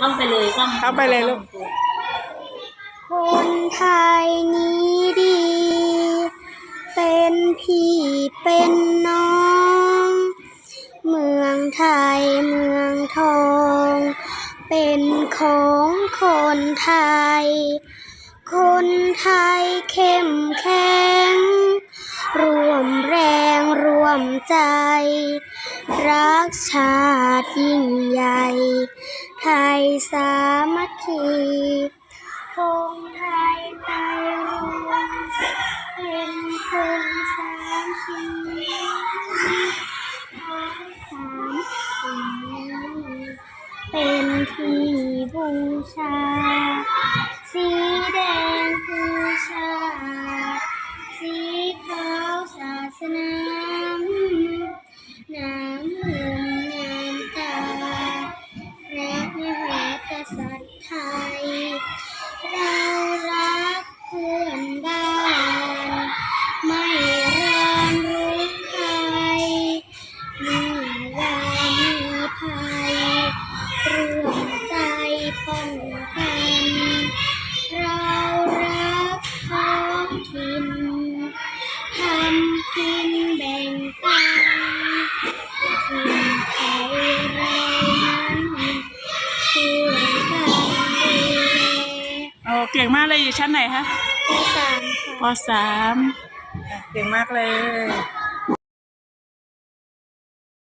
ท่องไปเลยท่องท่องไปเลยลูก คนไทยนี้ดี เป็นพี่เป็นน้อง เมืองไทยเมืองทอง เป็นของคนไทย คนไทยเข้มแข็งรวมแรงรวมใจ รักชาติยิ่งใหญ่ ไทยสามัคคีธงไทยไทยรวมเป็นคนสามสีของสามสีเป็นที่บูชา ไทย เรารักเพื่อนบ้าน ไม่รอนรู้ใครเมื่อวามมีภัยร่วมใจป้อง เก่งมากเลยอยู่ชั้นไหนคะข้อสามค่ะปสามเก่งมากเลย